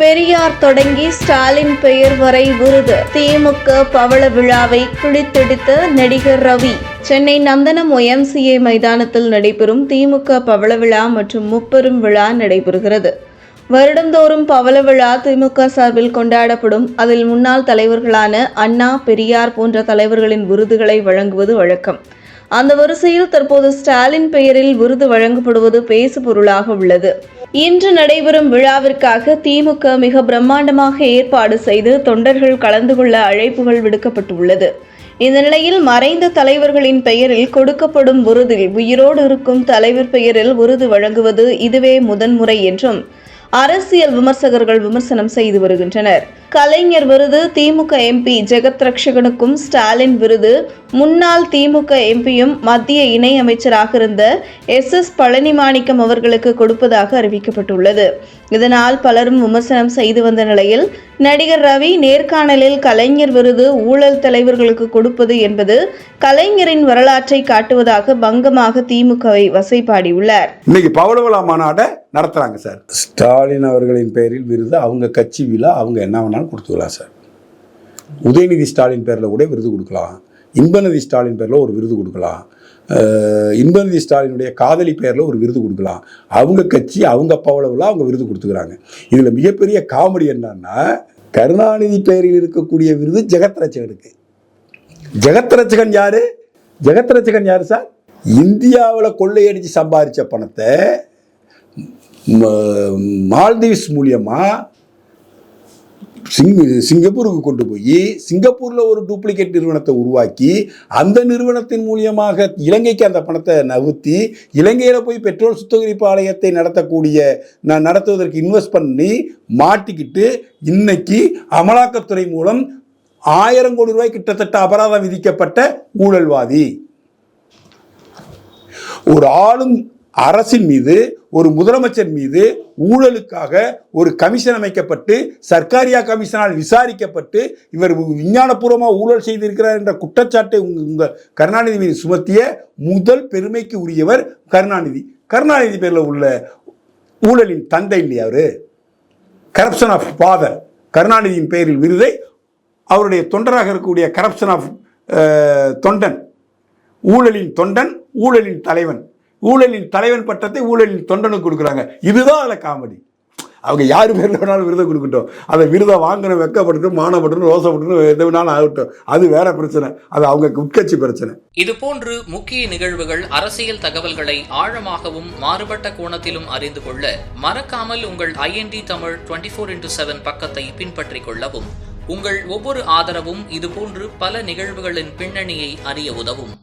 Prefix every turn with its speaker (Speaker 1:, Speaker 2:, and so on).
Speaker 1: பெரியார் தொடங்கி ஸ்டாலின் பெயர் வரை விருது திமுக பவள விழாவை பிடித்தெடுத்த நடிகர் ரவி. சென்னை நந்தனம் ஒய்எம்சிஏ மைதானத்தில் நடைபெறும் திமுக பவள விழா மற்றும் முப்பெரும் விழா நடைபெறுகிறது. வருடந்தோறும் பவள விழா திமுக சார்பில் கொண்டாடப்படும். அதில் முன்னாள் தலைவர்களான அண்ணா பெரியார் போன்ற தலைவர்களின் விருதுகளை வழங்குவது வழக்கம். அந்த வரிசையில் தற்போது ஸ்டாலின் பெயரில் விருது வழங்கப்படுவது பேசு பொருளாக உள்ளது. இன்று நடைபெறும் விழாவிற்காக திமுக மிக பிரம்மாண்டமாக ஏற்பாடு செய்து தொண்டர்கள் கலந்து கொள்ள அழைப்புகள் விடுக்கப்பட்டுள்ளது. இந்த நிலையில் மறைந்த தலைவர்களின் பெயரில் கொடுக்கப்படும் விருதில் உயிரோடு இருக்கும் தலைவர் பெயரில் விருது வழங்குவது இதுவே முதன்முறை என்றும் அரசியல் விமர்சகர்கள் விமர்சனம் செய்து வருகின்றனர். கலைஞர் விருது திமுக எம்பி ஜெகத் ரட்சகனுக்கும் ஸ்டாலின் விருது. முன்னாள் திமுக எம்பியும் மத்திய இணை அமைச்சராக இருந்த எஸ். எஸ். பழனிமாணிக்கம் அவர்களுக்கு கொடுப்பதாக அறிவிக்கப்பட்டுள்ளது. இதனால் பலரும் விமர்சனம் செய்து வந்த நிலையில் நடிகர் ரவி நேர்காணலில் கலைஞர் விருது ஊழல் தலைவர்களுக்கு கொடுப்பது என்பது கலைஞரின் வரலாற்றை காட்டுவதாக பங்கமாக திமுகவை வசைபாடியுள்ளார்
Speaker 2: இன்னைக்கு பவள விழா மாநாடை நடத்துறாங்க சார். ஸ்டாலின் அவர்களின் பெயரில் விருது அவங்க கட்சி விழா அவங்க என்ன வேணாலும் கொடுத்துக்கலாம் சார். உதயநிதி ஸ்டாலின் பேரில் கூட விருது கொடுக்கலாம். இன்பநிதி ஸ்டாலின் பேரில் ஒரு விருது கொடுக்கலாம். இன்பநிதி ஸ்டாலினுடைய காதலி பேரில் ஒரு விருது கொடுக்கலாம். அவங்க கட்சி அவங்க அப்பாவளவில் அவங்க விருது கொடுத்துக்கிறாங்க. இதில் மிகப்பெரிய காமெடி என்னன்னா கருணாநிதி பெயரில் இருக்கக்கூடிய விருது ஜெகத் ரட்சகனுக்கு ஜெகத் ரச்சகன் யாரு? ஜெகத் ரட்சகன் யாரு சார்? இந்தியாவில் கொள்ளையடிச்சு சம்பாதிச்ச பணத்தை மால்தீவ்ஸ் மூலியமா சிங் சிங்கப்பூருக்கு கொண்டு போய் சிங்கப்பூரில் ஒரு டூப்ளிகேட் நிறுவனத்தை உருவாக்கி அந்த நிறுவனத்தின் மூலியமாக இலங்கைக்கு அந்த பணத்தை நகுத்தி இலங்கையில் போய் பெட்ரோல் சுத்திகரிப்பு ஆலயத்தை நடத்தக்கூடிய நான் நடத்துவதற்கு இன்வெஸ்ட் பண்ணி மாட்டிக்கிட்டு இன்னைக்கு அமலாக்கத்துறை மூலம் ஆயிரம் கோடி ரூபாய் கிட்டத்தட்ட அபராதம் விதிக்கப்பட்ட ஊழல்வாதி. ஒரு ஆளும் அரசின் மீது ஒரு முதலமைச்சர் மீது ஊழலுக்காக ஒரு கமிஷன் அமைக்கப்பட்டு சர்க்காரியா கமிஷனால் விசாரிக்கப்பட்டு இவர் விஞ்ஞானபூர்வமாக ஊழல் செய்திருக்கிறார் என்ற குற்றச்சாட்டை உங்கள் கருணாநிதி மீது சுமத்திய முதல் பெருமைக்கு உரியவர் கருணாநிதி. கருணாநிதி பேரில் உள்ள ஊழலின் தந்தை இல்லையா அவரு? கரப்ஷன் ஆஃப் ஃபாதர் கருணாநிதியின் பெயரில் விருதை அவருடைய தொண்டராக இருக்கக்கூடிய கரப்ஷன் ஆஃப் தொண்டன். ஊழலின் தொண்டன் ஊழலின் தலைவன். ஊழலின் தலைவன் பட்டத்தை ஊழலின் தொண்டனுக்கு கொடுக்குறாங்க. இதுதான் அதில் காமெடி. அவங்க யார் பேரில் வேணாலும் விருதை கொடுக்கட்டும். அதை விருதை வாங்கின வெக்கப்படட்டும் மானப்படணும் ரோசப்படணும் எது வேணாலும் ஆகட்டும். அது வேற பிரச்சனை. அது அவங்க உட்கட்சி பிரச்சனை.
Speaker 3: இது போன்று முக்கிய நிகழ்வுகள் அரசியல் தகவல்களை ஆழமாகவும் மாறுபட்ட கோணத்திலும் அறிந்து கொள்ள மறக்காமல் உங்கள் IND Tamil twenty four into seven பக்கத்தை பின்பற்றிக் கொள்ளவும் உங்கள் ஒவ்வொரு ஆதரவும் இதுபோன்று பல நிகழ்வுகளின் பின்னணியை அறிய உதவும்.